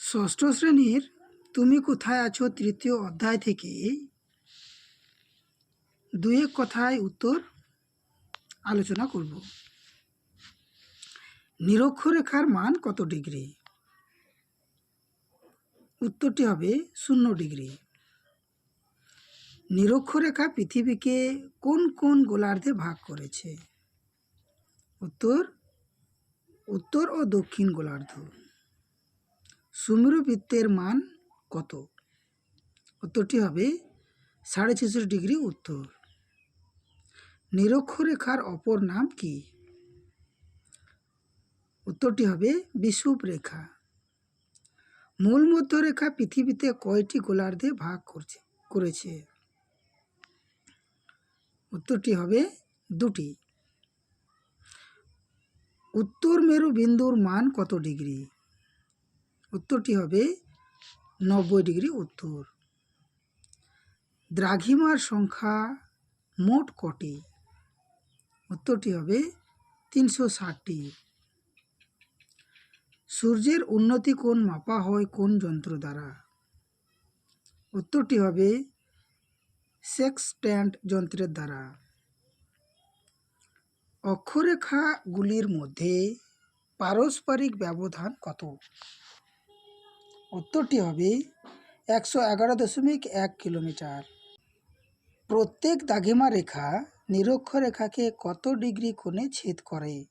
ষষ্ঠ শ্রেণির তুমি কোথায় আছো তৃতীয় অধ্যায় থেকে? দুই এক কথায় উত্তর আলোচনা করব। নিরক্ষরেখার মান কত ডিগ্রি? উত্তরটি হবে শূন্য ডিগ্রি। নিরক্ষরেখা পৃথিবীকে কোন কোন গোলার্ধে ভাগ করেছে? উত্তর উত্তর ও দক্ষিণ গোলার্ধ। সুমেরু বৃত্তের মান কত? উত্তরটি হবে সাড়ে ছেষট্টি ডিগ্রি উত্তর। নিরক্ষরেখার অপর নাম কি? উত্তরটি হবে বিষুব রেখা মূল মধ্যরেখা পৃথিবীতে কয়টি গোলার্ধে ভাগ করছে, করেছে? উত্তরটি হবে দুটি। উত্তর মেরু বিন্দুর মান কত ডিগ্রি? উত্তরটি হবে নব্বই ডিগ্রি উত্তর। দ্রাঘিমার সংখ্যা মোট কটি? উত্তরটি হবে তিনশো ষাটটি। সূর্যের উন্নতি কোণ মাপা হয় কোন যন্ত্র দ্বারা? উত্তরটি হবে সেক্সট্যান্ট যন্ত্রের দ্বারা। অক্ষরেখাগুলির মধ্যে পারস্পরিক ব্যবধান কত? উত্তরটি হবে একশো এগারো দশমিক এক কিলোমিটার। প্রত্যেক দাঘিমা রেখা নিরক্ষরেখাকে কত ডিগ্রি কোণে ছেদ করে?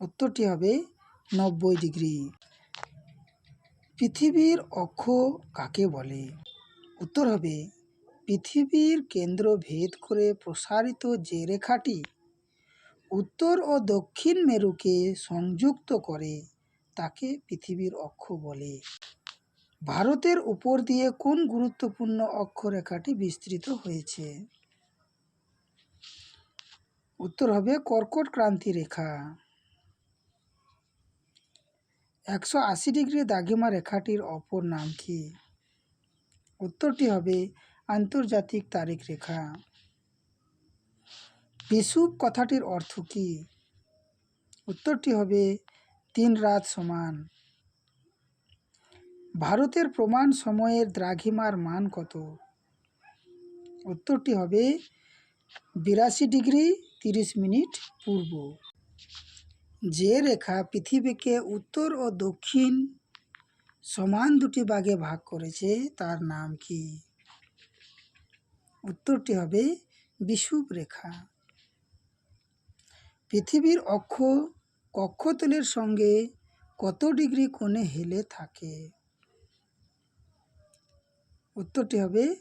উত্তরটি হবে নব্বই ডিগ্রি। পৃথিবীর অক্ষ কাকে বলে? উত্তর হবে, পৃথিবীর কেন্দ্র ভেদ করে প্রসারিত যে রেখাটি উত্তর ও দক্ষিণ মেরুকে সংযুক্ত করে, তাকে পৃথিবীর অক্ষ বলে। ভারতের উপর দিয়ে কোন গুরুত্বপূর্ণ অক্ষরেখাটি বিস্তৃত হয়েছে? উত্তর হবে কর্কট ক্রান্তি রেখা। একশো আশি ডিগ্রি দাগিমা রেখাটির অপর নাম কি? উত্তরটি হবে আন্তর্জাতিক তারিখ রেখা। বিষুব কথাটির অর্থ কি? উত্তরটি হবে তিন রাত সমান। ভারতের প্রমাণ সময়ের দ্রাঘিমার মান কত? উত্তরটি হবে বিরাশি ডিগ্রি তিরিশ মিনিট পূর্ব। যে রেখা পৃথিবীকে উত্তর ও দক্ষিণ সমান দুটি ভাগে ভাগ করেছে, তার নাম কি? উত্তরটি হবে বিষুব রেখা পৃথিবীর অক্ষ কক্ষতলের সঙ্গে কত ডিগ্রি কোণে হেলে থাকে? উত্তরটি হবে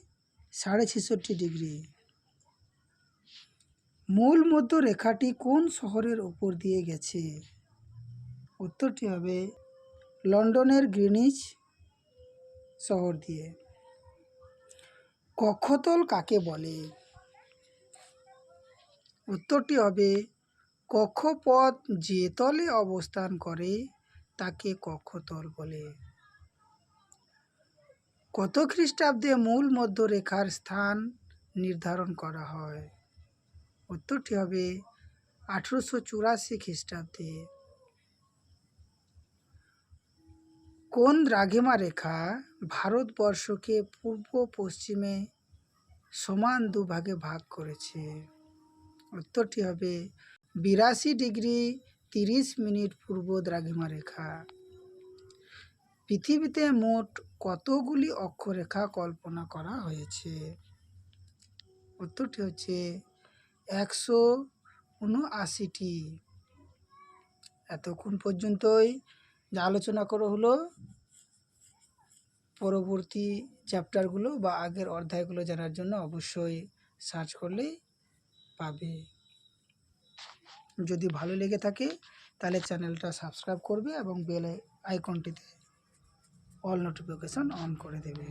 সাড়ে ছেষট্টি ডিগ্রি। মূল মধ্য রেখাটি কোন শহরের ওপর দিয়ে গেছে? উত্তরটি হবে লন্ডনের গ্রিনিচ শহর দিয়ে। কক্ষতল কাকে বলে? উত্তরটি হবে, কক্ষপথ যে তলে অবস্থান করে, তাকে কক্ষতল বলে। কত খ্রিস্টাব্দে মূল মধ্যরেখার স্থান নির্ধারণ করা হয়? উত্তরটি হবে, আঠেরোশো চুরাশি খ্রিস্টাব্দে। কোন দ্রাঘিমা রেখা ভারতবর্ষকে পূর্ব পশ্চিমে সমান দুভাগে ভাগ করেছে? উত্তরটি হবে বিরাশি ডিগ্রি তিরিশ মিনিট পূর্ব দ্রাঘিমা রেখা। পৃথিবীতে মোট কতগুলি অক্ষরেখা কল্পনা করা হয়েছে? উত্তরটি হচ্ছে একশো উনআশিটি। এতক্ষণ পর্যন্তই যা আলোচনা করা হলো, পরবর্তী চ্যাপ্টারগুলো বা আগের অধ্যায়গুলো জানার জন্য অবশ্যই সার্চ করলেই পাবে। যদি ভালো লেগে থাকে, তাহলে চ্যানেলটা সাবস্ক্রাইব করবে এবং বেল আইকনটিতে অল নোটিফিকেশান অন করে দেবে।